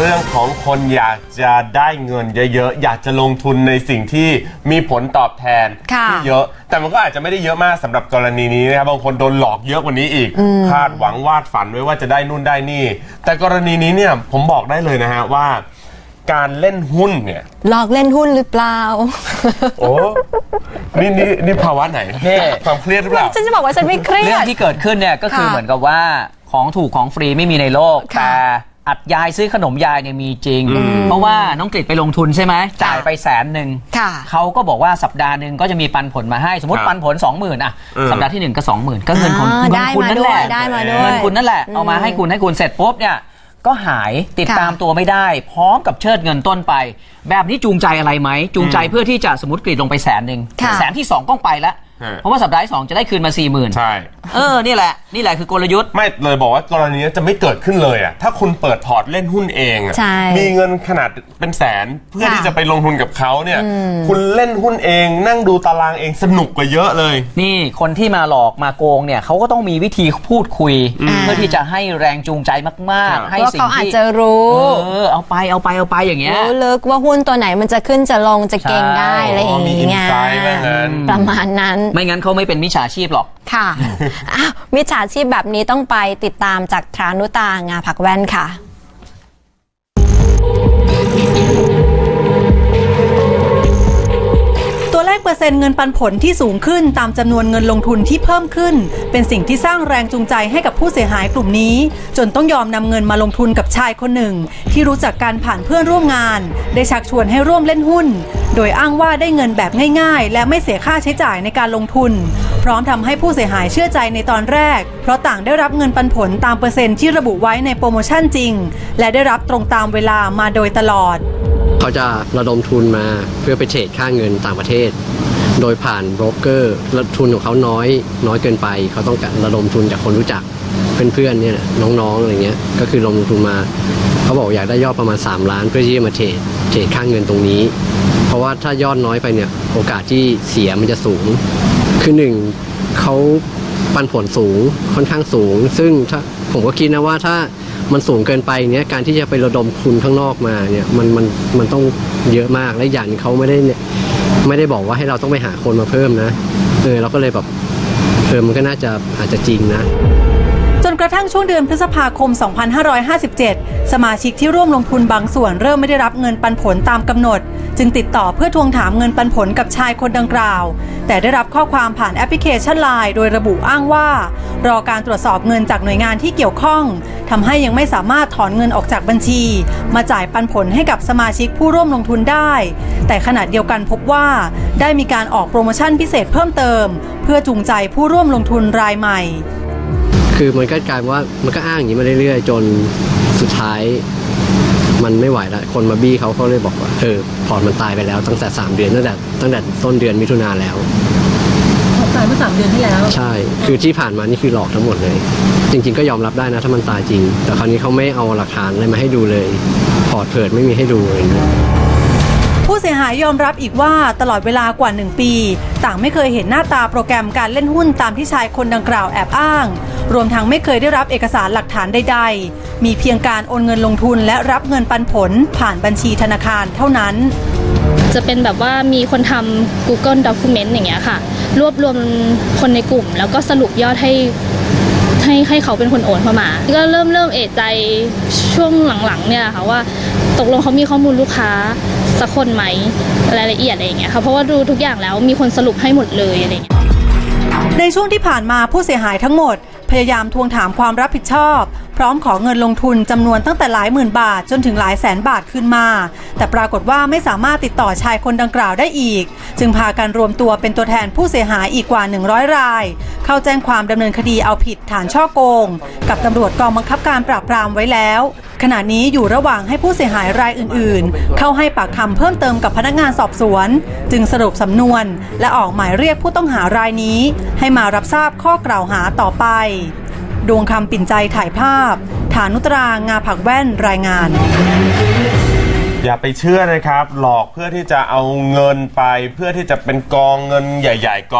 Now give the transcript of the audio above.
เรื่องของคนอยากจะได้เงินเยอะๆ อยากจะลงทุนในสิ่งที่มีผลตอบแทนค่ะที่เยอะ แต่มันก็อาจจะไม่ได้เยอะมากสำหรับกรณีนี้นะครับบางคนโดนหลอกเยอะกว่านี้อีกคาดหวังวาดฝันไว้ว่าจะได้นู่นได้นี่ แต่กรณีนี้เนี่ยผมบอกได้เลยนะฮะว่า การเล่นหุ้นเนี่ย หลอกเล่นหุ้นหรือเปล่า โอ้นี่นี่นี่ภาวะไหนนี่ ความเครียดหรือเปล่า ฉันจะบอกว่าฉันไม่เครียเรื่องดที่เกิดขึ้นเนี่ยก็คือค่ะเหมือนกับว่าของถูกของฟรีไม่มีในโลก ค่ะแต่ อัดยายซื้อขนมยายเนี่ยมีจริง เพราะว่าน้องกฤษไปลงทุนใช่ไหมจ่ายไปแสนหนึ่งค่ะเขาก็บอกว่าสัปดาห์หนึ่งก็จะมีปันผลมาให้สมมติครับปันผล 20,000อะเออสัปดาห์ที่หนึ่งก็ 20,000 ก็เงินของอ่าเงิได้นคุณมานั่นด้แหวยละได้มาด้วยเงินคุณนั่นแหละเอามาให้คุณให้คุณเสร็จปุ๊บเนี่ยก็หายติดค่ะตามตัวไม่ได้ พร้อมกับเชิดเงินต้นไป แบบนี้จูงใจอะไรไหมจูงใจเพื่อที่จะสมมติกรีดลงไปแสนหนึ่งค่ะแสนที่สองต้องไปแล้วฮะเพราะว่าสัปดาห์ที่สองจะได้คืนมาสี่หมื่นใช่ เออนี่แหละ นี่แหละคือกลยุทธ์ ไม่เลยบอกว่ากรณีนี้จะไม่เกิดขึ้นเลยอะถ้าคุณเปิดพอร์ตเล่นหุ้นเองอะใช่มีเงินขนาดเป็นแสนเพื่อค่ะที่จะไปลงทุนกับเขาเนี่ยคุณเล่นหุ้นเองนั่งดูตารางเองสนุกกว่าเยอะเลย นี่คนที่มาหลอกมาโกงเนี่ยเขาก็ต้องมีวิธีพูดคุยเพื่อที่จะให้แรงจูงใจมาก ครับ ๆ ให้ว่าสิ่งเขาอาจที่จะรู้เออเอาไปเอาไปเอาไปอย่างเงี้ย รู้ลึกว่าหุ้นตัวไหนมันจะขึ้นจะลงจะเก่งได้ใช่ อะไรอย่างมีอินเงี้ยไซต์ว่างั้น ประมาณนั้น ไม่งั้นเขาไม่เป็นมิจฉาชีพหรอก ค่ะอ้าวมิจฉาชีพแบบนี้ต้องไปติดตามจากทรานุตางาผักแว่นค่ะ ตัวเลขเปอร์เซ็นต์เงินปันผลที่สูงขึ้นตามจำนวนเงินลงทุนที่เพิ่มขึ้น เป็นสิ่งที่สร้างแรงจูงใจให้กับผู้เสียหายกลุ่มนี้ จนต้องยอมนำเงินมาลงทุนกับชายคนหนึ่ง ที่รู้จักการผ่านเพื่อนร่วมงาน ได้ชักชวนให้ร่วมเล่นหุ้น โดยอ้างว่าได้เงินแบบง่าย ๆ และไม่เสียค่าใช้จ่ายในการลงทุน พร้อมทำให้ผู้เสียหายเชื่อใจในตอนแรก เพราะต่างได้รับเงินปันผลตามเปอร์เซ็นต์ที่ระบุไว้ในโปรโมชั่นจริง และได้รับตรงตามเวลามาโดยตลอด เขาจะระดมทุนมาเพื่อไปเทรดค่าเงินต่างประเทศ โดยผ่านโบรกเกอร์และทุนของเขาน้อยน้อยเกินไป เขาต้องการระดมทุนจากคนรู้จักเพื่อนๆเนี่ยน้องๆอะไรเงี้ยก็คือลงทุนมา เขาบอกอยากได้ยอดประมาณ 3 ล้านเพื่อที่จะมาเทรดเทรดค่าเงินตรงนี้ เพราะว่าถ้ายอดน้อยไปเนี่ยโอกาสที่เสียมันจะสูง คือหนึ่งเขาปันผลสูงค่อนข้างสูง ซึ่งถ้าผมก็คิดนะว่าถ้า มันสูงเกินไปเนี้ยการที่จะไประดมทุนข้างนอกมาเนี่ยมันมันมันต้องเยอะมากและอย่างเขาไม่ได้เนี่ยไม่ได้บอกว่าให้เราต้องไปหาคนมาเพิ่มนะเออเราก็เลยแบบเออมันก็น่าจะอาจจะจริงนะ ระทั่งช่วงเดือนพฤษภาคม 2557 สมาชิกที่ร่วมลงทุนบางส่วนเริ่มไม่ได้รับเงินปันผลตามกำหนด จึงติดต่อเพื่อทวงถามเงินปันผลกับชายคนดังกล่าว แต่ได้รับข้อความผ่านแอปพลิเคชันไลน์โดยระบุอ้างว่า รอการตรวจสอบเงินจากหน่วยงานที่เกี่ยวข้องทำให้ยังไม่สามารถถอนเงินออกจากบัญชี มาจ่ายปันผลให้กับสมาชิกผู้ร่วมลงทุนได้ แต่ขณะเดียวกันพบว่าได้มีการออกโปรโมชั่นพิเศษเพิ่มเติม เพื่อจูงใจผู้ร่วมลงทุนรายใหม่ คือมันก็กลายเป็นว่ามันก็อ้างอย่างนี้มาเรื่อยๆ จนสุดท้ายมันไม่ไหวแล้วคนมาบี้เขาเขาเลยบอกว่าเออพอร์ตมันตายไปแล้วตั้งแต่ 3 เดือนตั้งแต่ตั้งแต่ต้นเดือนมิถุนาแล้ว ตายเมื่อสามเดือนที่แล้ว ใช่ คือที่ผ่านมานี่คือหลอกทั้งหมดเลย จริงๆก็ยอมรับได้นะถ้ามันตายจริง แต่คราวนี้เขาไม่เอาหลักฐานอะไรมาให้ดูเลย พอร์ตเพิดไม่มีให้ดูเลย ผู้เสียหายยอมรับอีกว่าตลอดเวลากว่า 1 ปี ต่างไม่เคยเห็นหน้าตาโปรแกรมการเล่นหุ้นตามที่ชายคนดังกล่าวแอบอ้าง รวมทั้งไม่เคยได้รับเอกสารหลักฐานใดๆ มีเพียงการโอนเงินลงทุนและรับเงินปันผลผ่านบัญชีธนาคารเท่านั้น จะเป็นแบบว่ามีคนทำ Google Document อย่างเงี้ยค่ะ รวบรวมคนในกลุ่ม แล้วก็สรุปยอดให้ให้ให้เขาเป็นคนโอนเข้ามา ก็เริ่มเริ่มเอะใจช่วงหลังๆเนี่ยค่ะว่า ตกลงเขามีข้อมูลลูกค้า สักคนไหมรายละเอียดอะไรอย่างเงี้ยค่ะเพราะว่าดูทุกอย่างแล้วมีคนสรุปให้หมดเลยอะไรอย่างเงี้ยในช่วงที่ผ่านมาผู้เสียหายทั้งหมด พยายามทวงถามความรับผิดชอบ พร้อมขอเงินลงทุนจำนวนตั้งแต่หลายหมื่นบาทจนถึงหลายแสนบาทคืนมา แต่ปรากฏว่าไม่สามารถติดต่อชายคนดังกล่าวได้อีก จึงพากันรวมตัวเป็นตัวแทนผู้เสียหายอีกกว่า 100 ราย เข้าแจ้งความดำเนินคดีเอาผิดฐานช่อโกง กับตำรวจกองบังคับการปราบปรามไว้แล้ว ขณะนี้อยู่ระหว่างให้ผู้เสียหายรายอื่นๆ เข้าให้ปากคำเพิ่มเติมกับพนักงานสอบสวน จึงสรุปสำนวน และออกหมายเรียกผู้ต้องหารายนี้ ให้มารับทราบข้อกล่าวหาต่อไป ดวงคำปิ่นใจถ่ายภาพ ฐานุตรางาผักแว่นรายงานอย่าไปเชื่อนะครับ หลอกเพื่อที่จะเอาเงินไปเพื่อที่จะเป็นกองเงินใหญ่ ๆกอง